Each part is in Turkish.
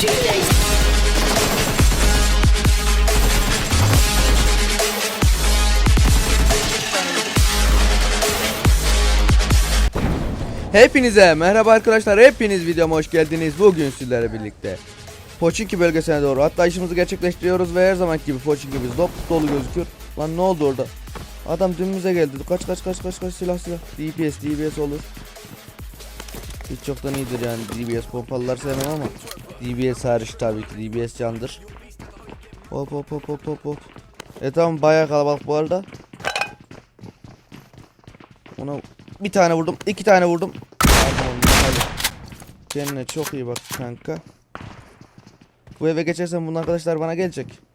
J-Days. Hepinize merhaba arkadaşlar hepiniz videoma hoş geldiniz. Bugün sizlerle birlikte Poçinki bölgesine doğru hatta işimizi gerçekleştiriyoruz ve her zaman gibi Poçinki biz dop dolu gözüküyor. Lan ne oldu orada? Adam dümdüze geldi. Kaç kaç kaç kaç kaç silah silah. DPS DPS olur Hiç çoktan iyidir yani DBS pompalılar sevmem ama DBS hariç tabii ki DBS candır Hop hop hop hop hop hop E tamam bayağı kalabalık bu arada Ona bir tane vurdum, iki tane vurdum. Kendine çok iyi bak kanka. Bu eve geçersem bunun arkadaşlar bana gelecek.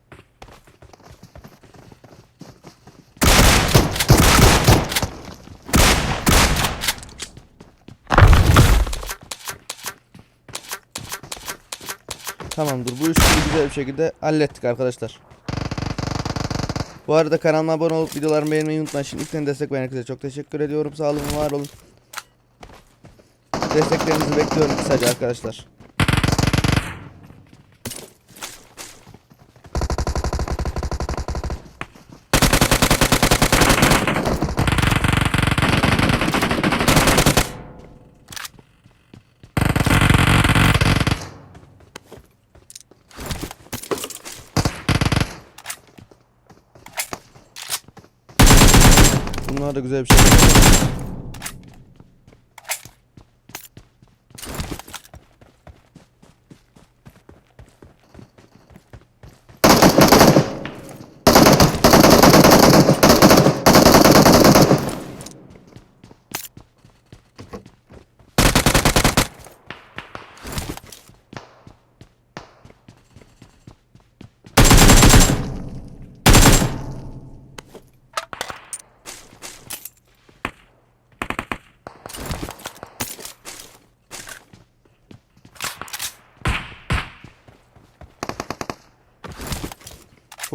Tamamdır. Bu üçlüyü güzel bir şekilde hallettik arkadaşlar. Bu arada kanalıma abone olup videolarımı beğenmeyi unutmayın. Şimdi ilkten destek veren herkese çok teşekkür ediyorum. Sağ olun, var olun. Desteklerinizi bekliyorum kısaca arkadaşlar. Bunlar da güzel bir şey.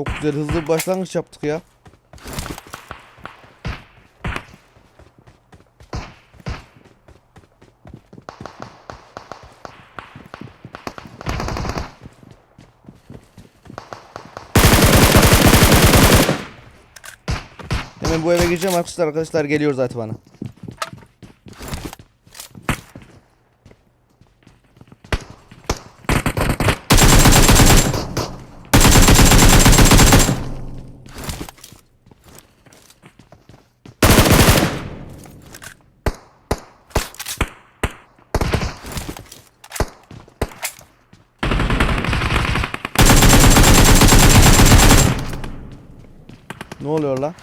Çok güzel hızlı bir başlangıç yaptık ya. Hemen bu eve gireceğim arkadaşlar. Arkadaşlar geliyor zaten bana. Ne oluyor la?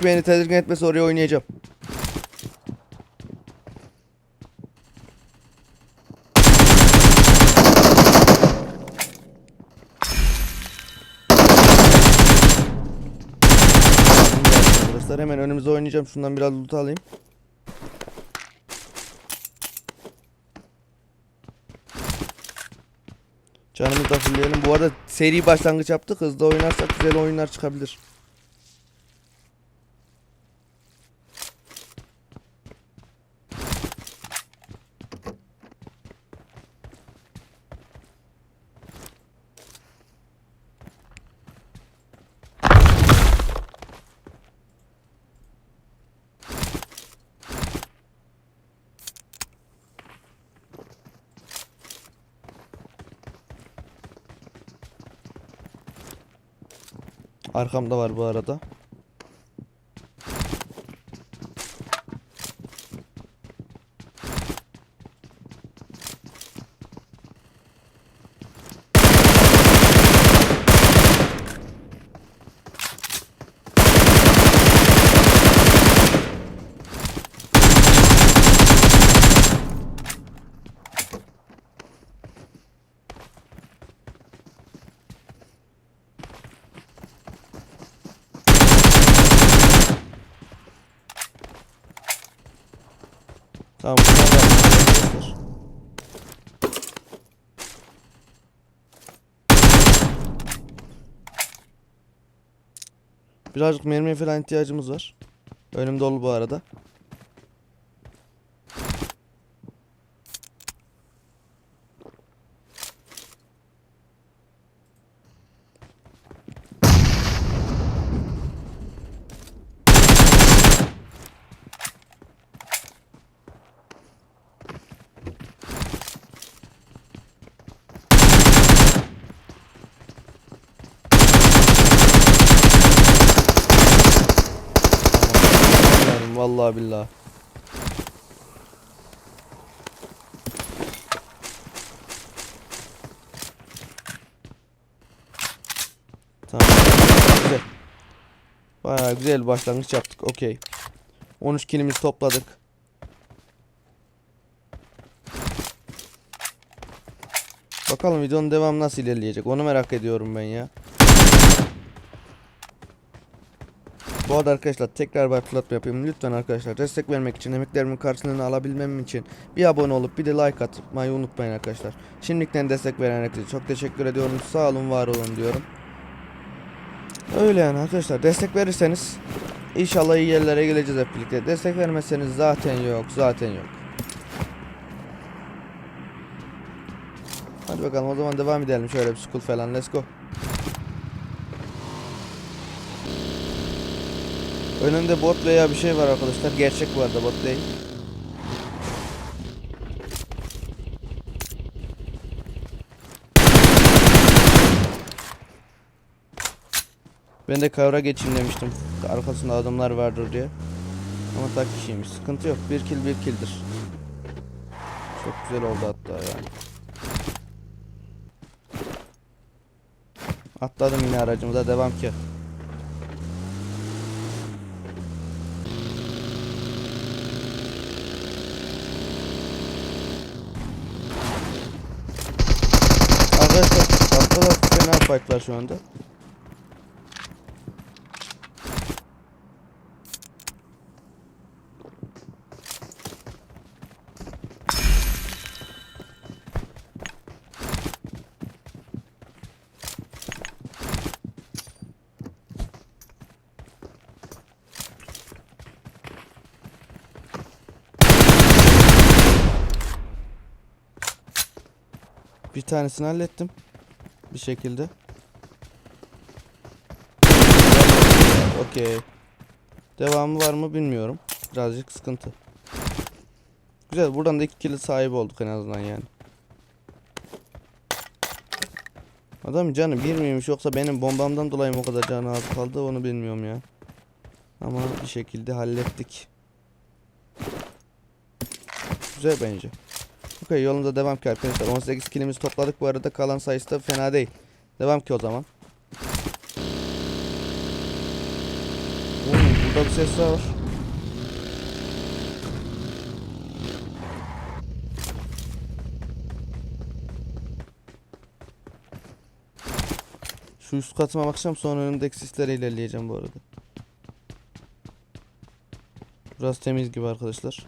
Ekmeğini tedirgin etmesi oraya oynayacağım. Arkadaşlar hemen önümüze oynayacağım. Şundan biraz loot alayım. Canımızı da fullleyelim. Bu arada seri başlangıç yaptık. Hızlı oynarsak güzel oyunlar çıkabilir. Arkamda var bu arada. Tamam. Birazcık mermiye falan ihtiyacımız var. Önüm dolu bu arada. Tamam. Vallahi billahi. Tamam. Güzel. Bayağı güzel başlangıç yaptık. Okey. 13 kilimizi topladık. Bakalım videonun devamı nasıl ilerleyecek. Onu merak ediyorum ben ya. Bu arada arkadaşlar tekrar bir hatırlatma yapayım. Lütfen arkadaşlar destek vermek için emeklerimin karşılığını alabilmem için bir abone olup bir de like atmayı unutmayın arkadaşlar. Şimdiden destek veren herkese çok teşekkür ediyorum. Sağ olun var olun diyorum. Öyle yani arkadaşlar destek verirseniz inşallah iyi yerlere geleceğiz hep birlikte. Destek vermezseniz zaten yok zaten yok. Hadi bakalım o zaman devam edelim şöyle bir school falan let's go. Önünde bot veya bir şey var arkadaşlar. Gerçek bu arada bot değil. Ben de kavra geçeyim demiştim. Arkasında adamlar vardır diye. Ama tak kişiymiş. Sıkıntı yok. Bir kill bir killdir. Çok güzel oldu hatta yani. Atladım yine aracımıza devam ki. Arkadaşlar altta da fena fight var şu anda. Bir tanesini hallettim. Bir şekilde. Okey. Devamı var mı bilmiyorum. Birazcık sıkıntı. Güzel buradan da iki kill sahibi olduk en azından yani. Adam canı bir miymiş yoksa benim bombamdan dolayı mı o kadar canı az kaldı onu bilmiyorum ya. Ama bir şekilde hallettik. Güzel bence. Okey yolumuza devam ki arkadaşlar. 18 kilimizi topladık bu arada kalan sayısı da fena değil. Devam ki o zaman. Burada bir var. Şu üst katıma bakacağım sonra önümdeki sislere ilerleyeceğim bu arada. Burası temiz gibi arkadaşlar.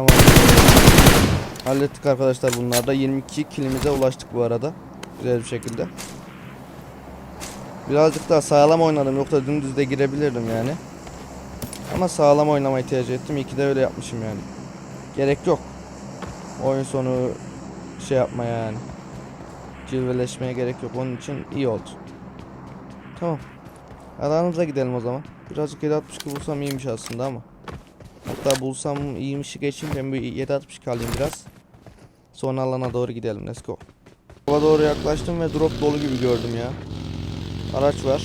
Tamam. Hallettik arkadaşlar bunlar da 22 kilimize ulaştık bu arada. Güzel bir şekilde. Birazcık daha sağlam oynadım yoksa dümdüz de girebilirdim yani. Ama sağlam oynamayı tercih ettim. İyi ki de öyle yapmışım yani. Gerek yok. Oyun sonu şey yapmaya yani. Cilveleşmeye gerek yok. Onun için iyi oldu. Tamam. Alanımıza gidelim o zaman. Birazcık 762 bulsam iyiymiş aslında ama. Hatta bulsam iyiymişi geçeyim ben bir 762 alayım biraz. Sonra alana doğru gidelim. Let's go. Hava doğru yaklaştım ve drop dolu gibi gördüm ya. Araç var.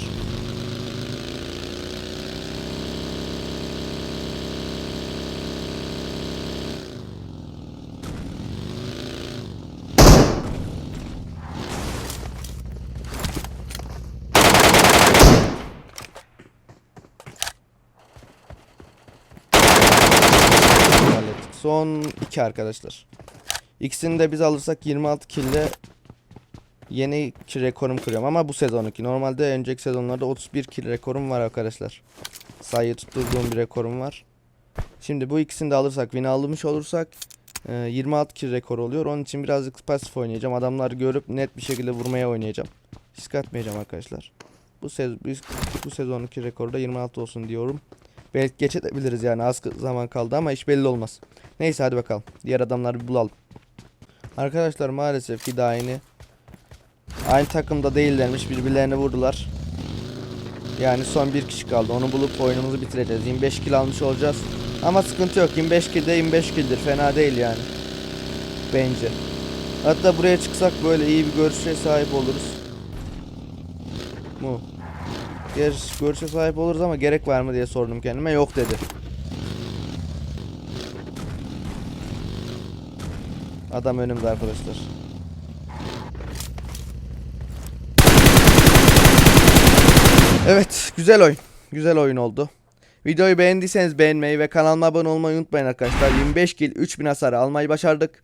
hallettik. Son iki arkadaşlar. İkisini de biz alırsak 26 kille yeni kill rekorum kırıyorum ama bu sezonunki. Normalde önceki sezonlarda 31 kill rekorum var arkadaşlar. Sayı tutturduğum bir rekorum var. Şimdi bu ikisini de alırsak, win almış olursak e, 26 kill rekoru oluyor. Onun için birazcık pasif oynayacağım. Adamları görüp net bir şekilde vurmaya oynayacağım. Risk atmayacağım arkadaşlar. Bu, sez bu, sezonunki rekoru da 26 olsun diyorum. Belki geçebiliriz yani az zaman kaldı ama hiç belli olmaz. Neyse hadi bakalım. Diğer adamları bir bulalım. Arkadaşlar maalesef ki daha yeni aynı takımda değillermiş birbirlerini vurdular. Yani son bir kişi kaldı. Onu bulup oyunumuzu bitireceğiz. 25 kill almış olacağız. Ama sıkıntı yok. 25 kill de 25 killdir. Fena değil yani. Bence. Hatta buraya çıksak böyle iyi bir görüşe sahip oluruz. Mu. Gerçi görüşe sahip oluruz ama gerek var mı diye sordum kendime. Yok dedi. Adam önümde arkadaşlar. Evet, güzel oyun. Güzel oyun oldu. Videoyu beğendiyseniz beğenmeyi ve kanalıma abone olmayı unutmayın arkadaşlar. 25 kill 3000 hasar almayı başardık.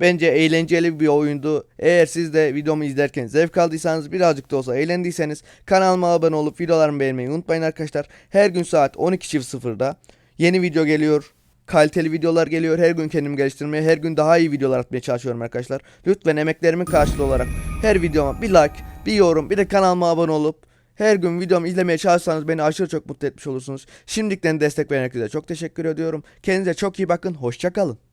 Bence eğlenceli bir oyundu. Eğer siz de videomu izlerken zevk aldıysanız birazcık da olsa eğlendiyseniz kanalıma abone olup videolarımı beğenmeyi unutmayın arkadaşlar. Her gün saat 12.00'da yeni video geliyor. Kaliteli videolar geliyor. Her gün kendimi geliştirmeye, her gün daha iyi videolar atmaya çalışıyorum arkadaşlar. Lütfen emeklerimin karşılığı olarak her videoma bir like, bir yorum, bir de kanalıma abone olup her gün videomu izlemeye çalışsanız beni aşırı çok mutlu etmiş olursunuz. Şimdiden destek veren herkese çok teşekkür ediyorum. Kendinize çok iyi bakın. Hoşçakalın.